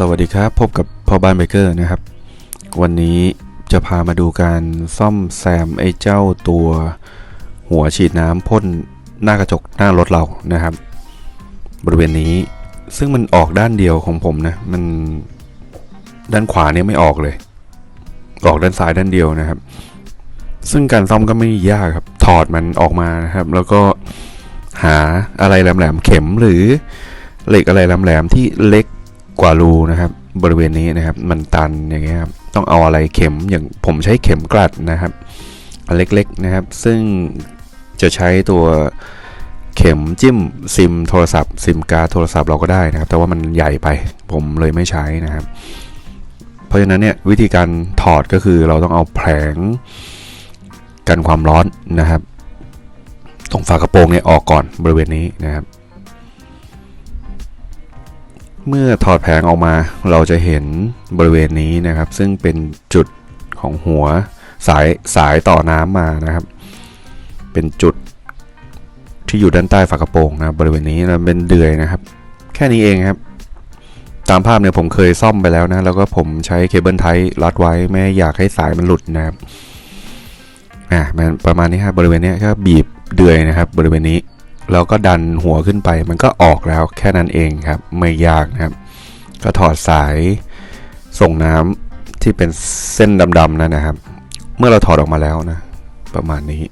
สวัสดีครับ พบกับพ่อบ้านเบเกอร์นะครับ วันนี้จะพามาดูการซ่อมแซมไอ้เจ้าตัวหัวฉีดน้ำพ่นหน้ากระจกหน้ารถเรานะครับ บริเวณนี้ซึ่งมันออกด้านเดียวของผมนะ มันด้านขวาเนี่ยไม่ออกเลย ออกด้านซ้ายด้านเดียวนะครับ ซึ่งการซ่อมก็ไม่ยากครับ ถอดมันออกมานะครับ แล้วก็หาอะไรแหลมๆเข็มหรือเหล็กอะไรแหลมๆที่เล็ก กว่ารูนะครับ บริเวณนี้นะครับ มันตันอย่างเงี้ยครับต้องเอาอะไรเข็มอย่างผมใช้เข็มกลัดนะครับเล็กๆนะครับ ซึ่งจะใช้ตัวเข็มจิ้มซิมโทรศัพท์ซิมการโทรศัพท์เราก็ได้นะครับ แต่ว่ามันใหญ่ไปผมเลยไม่ใช้นะครับ เพราะฉะนั้นเนี่ยวิธีการถอดก็คือเราต้องเอาแผงกันความร้อนนะครับ ตรงฝากระโปรงเนี่ยออกก่อนบริเวณนี้นะครับ เมื่อถอดแผงออกมาเราจะเห็นบริเวณนี้นะครับ ซึ่งเป็นจุดของหัวสายสายต่อน้ำมานะครับ เป็นจุดที่อยู่ด้านใต้ฝากระโปรงนะรบบริเวณนี้นะเป็นเดือยนะครับ แค่นี้เองครับ ตามภาพเนี่ยผมเคยซ่อมไปแล้วนะ แล้วก็ผมใช้เคเบิลไทรัดไว้ไม่อยากให้สายมันหลุดนะครับอะมันประมาณนี้ครับบริเวณนี้ก็บีบเดือยนะครับ บริเวณนี้ แล้วก็ดันหัวขึ้นไป มันก็ออกแล้วแค่นั้นเองครับ ไม่ยากนะครับ ก็ถอดสายส่งน้ำที่เป็นเส้นดำๆนั่นนะครับ เมื่อเราถอดออกมาแล้วนะ ประมาณนี้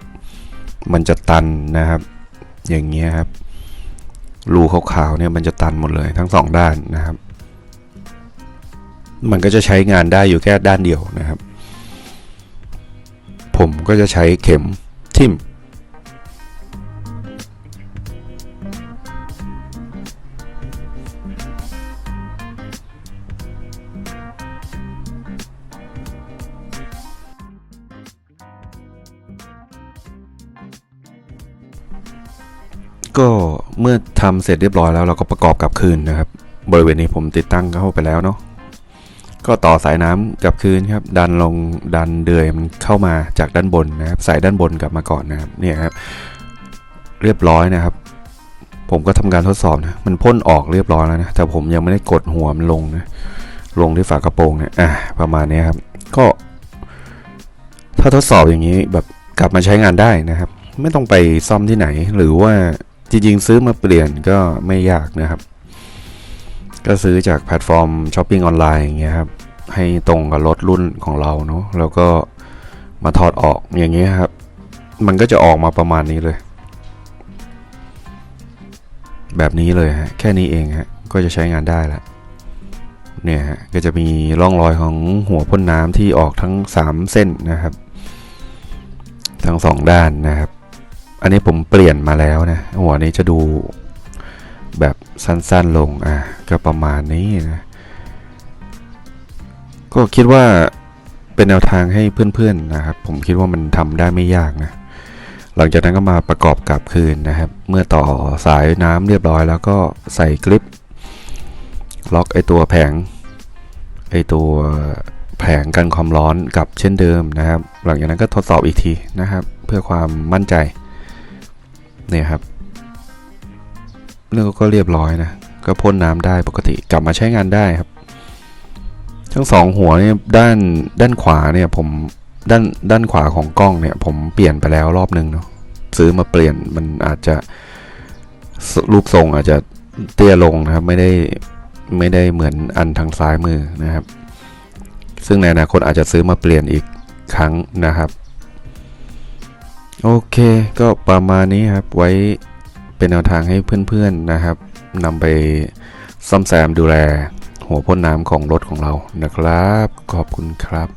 มันจะตันนะครับ อย่างเงี้ยครับรูขาวๆเนี่ยมันจะตันหมดเลยทั้งสองด้านนะครับ มันก็จะใช้งานได้อยู่แค่ด้านเดียวนะครับ ผมก็จะใช้เข็มทิ่ม ก็เมื่อทำเสร็จเรียบร้อยแล้วเราก็ประกอบกับคืนนะครับ บริเวณนี้ผมติดตั้งเข้าไปแล้วเนาะก็ต่อสายน้ำกับคืนครับ ดันลงดันเดือยมันเข้ามาจากด้านบนนะครับ สายด้านบนกลับมาก่อนนะครับเนี่ยครับ เรียบร้อยนะครับ ผมก็ทำการทดสอบนะมันพ่นออกเรียบร้อยแล้วนะแต่ผมยังไม่ได้กดหัวมันลงนะลงที่ฝากระโปรงเนี่ยอะประมาณนี้ครับ ก็ ถ้าทดสอบอย่างนี้แบบกลับมาใช้งานได้นะครับ ไม่ต้องไปซ่อมที่ไหนหรือว่า จริงๆซื้อมาเปลี่ยนก็ไม่ยากนะครับ ก็ซื้อจากแพลตฟอร์มช้อปปิ้งออนไลน์อย่างเงี้ยครับ ให้ตรงกับรถรุ่นของเราเนาะแล้วก็มาถอดออกอย่างเงี้ยครับ มันก็จะออกมาประมาณนี้เลย แบบนี้เลยฮะแค่นี้เองฮะก็จะใช้งานได้แล้วเนี่ยฮะก็จะมีร่องรอยของหัวพ่นน้ำที่ออกทั้ง 3 เส้นนะครับ ทั้งสองด้านนะครับ อันนี้ผมเปลี่ยนมาแล้วนะหัวนี้จะดูแบบสั้นๆลงอะก็ประมาณนี้นะก็คิดว่าเป็นแนวทางให้เพื่อนๆนะครับ ผมคิดว่ามันทำได้ไม่ยากนะหลังจากนั้นก็มาประกอบกลับคืนนะครับ เมื่อต่อสายน้ำเรียบร้อย แล้วก็ใส่คลิป ล็อกไอตัวแผงไอตัวแผงกันความร้อนกับเช่นเดิมนะครับ หลังจากนั้นก็ทดสอบอีกทีนะครับ เพื่อความมั่นใจ เนี่ยครับเรื่องก็เรียบร้อยนะ ก็พ่นน้ำได้ปกติกลับมาใช้งานได้ครับ ทั้งสองหัวเนี่ยด้านด้านขวาเนี่ยผมด้านด้านขวาของกล้องเนี่ย ผมเปลี่ยนไปแล้วรอบนึงเนาะซื้อมาเปลี่ยนมันอาจจะรูปทรงอาจจะเตี้ยลงนะครับ ไม่ได้ไม่ได้เหมือนอันทางซ้ายมือนะครับ ซึ่งในอนาคตอาจจะซื้อมาเปลี่ยนอีกครั้งนะครับ โอเคก็ประมาณนี้ครับไว้เป็นแนวทางให้เพื่อนๆนะครับนำไปซ่อมแซมดูแลหัวพ่นน้ำของรถของเรานะครับ ขอบคุณครับ